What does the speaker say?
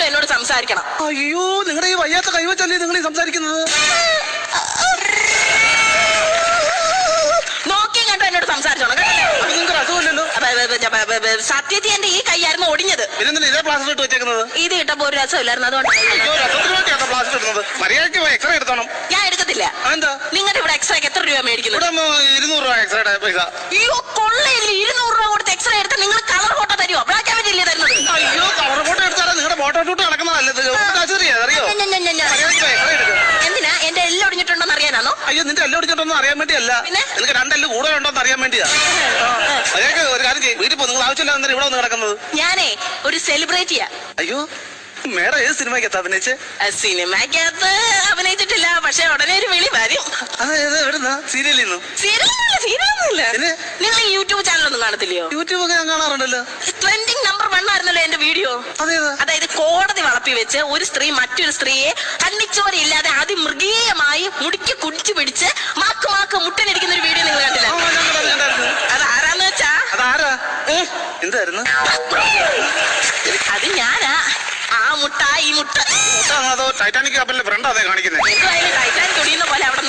കണ്ടും എന്നോട് സംസാരിക്കണം. അയ്യോ നിങ്ങളുടെ ഈ വയ്യാത്ത കൈവച്ചല്ലേ നിങ്ങൾ ഈ സംസാരിക്കുന്നത്? നോക്കിയും കണ്ടോ എന്നോട് സംസാരിച്ചോണം കേട്ടല്ലോ? അത് നിങ്ങൾക്ക് അസുഖമില്ലല്ലോ സത്യത്തിൽ എന്റെ ഈ കൈയായിരുന്നു ഒടിഞ്ഞത്. ഇതേ പ്ലാസ്റ്റർ ഇട്ട് വെച്ചേക്കുന്നത്? ഇത് കിട്ടപ്പോ ഒരു രസമില്ലായിരുന്നു അതുകൊണ്ടാണ് അയ്യോ രസത്തിന് വേണ്ടിയാണ് പ്ലാസ്റ്റർ ഇടുന്നത്. മര്യാദയ്ക്ക് എക്സ്റേ എടുത്തോണം. ഞാൻ എടുക്കത്തില്ല. എന്താ നിങ്ങളുടെ ഇവിടെ എക്സ്റേക്ക് എത്ര രൂപ മേടിക്കുന്നു ഇവിടെ ഇരുന്നൂറ് രൂപ എക്സ്റേയുടെ പൈസ. അയ്യോ കൊള്ളയില്ല. ഇരുന്നൂറ് രൂപ കൊടുത്ത് എക്സ്റേ എടുത്ത് നിങ്ങൾ കളർ ഫോട്ടോ തരുമോ ബ്ലാക്ക് എടുത്താലും നിങ്ങളുടെ ഫോട്ടോ ഷൂട്ട് നടക്കുന്നതല്ല? ഇത് ഗവൺമെന്റ് ആശുപത്രിയാ അറിയോ? എന്തിനാ? എന്റെ എല്ലാം ഒടിഞ്ഞിട്ടുണ്ടോന്ന് അറിയാനാണോ? അയ്യോ നിന്റെ എല്ലാം എന്ന് അറിയാൻ വേണ്ടിയല്ല. എനിക്ക് നിനക്ക് രണ്ടെല്ലാം കൂടുതൽ ഉണ്ടോന്ന് അറിയാൻ വേണ്ടിയാ. അതൊക്കെ ഒരു കാര്യം ചെയ്യും. വീട്ടിൽ പോ. നിങ്ങൾ ആവശ്യമില്ല ഇവിടെ വന്ന് കിടക്കുന്നത്? ഞാനേ ഒരു സെലിബ്രിറ്റിയാ. അയ്യോ മേഡം ഏത് സിനിമയ്ക്കകത്ത് അഭിനയിച്ച്? സിനിമക്കകത്ത് അഭിനയിച്ചിട്ടില്ല. പക്ഷെ ഉടനെ ഒരു വിളി വരും. സീരിയലിൽ നിന്ന്? സീരിയലൊന്നുമില്ല. സീരിയലൊന്നുമില്ല നിങ്ങൾ യൂട്യൂബ് യൂട്യൂബ് ചാനലൊന്നും കാണത്തില്ലയോ? യൂട്യൂബ് ഒക്കെ ഞാൻ കാണാറുണ്ടല്ലോ. ട്രെൻഡിങ് നമ്പർ എന്റെ വീഡിയോ? അതായത് കോടതി വളപ്പി വെച്ച് ഒരു സ്ത്രീ മറ്റൊരു സ്ത്രീയെ കണ്ണിച്ചോരയില്ലാതെ അതിമൃഗീയമായി മുടിക്ക് കുടിച്ചു പിടിച്ച് മാക്ക് മാക്ക് മുട്ടനടിക്കുന്ന ഒരു വീഡിയോ നിങ്ങൾ കണ്ടില്ല. അത് ആരാന്ന് വെച്ചാ? അതാരാ? എന്തായിരുന്നു? അത് ഞാനാ. ആ മുട്ട ഈ മുട്ട. ടൈറ്റാനിക് കപ്പലിന്റെ ഫ്രണ്ട് അതെ കാണിക്കുന്നത് ടൈറ്റാനിക് ഒടിയുന്ന പോലെ അവിടെ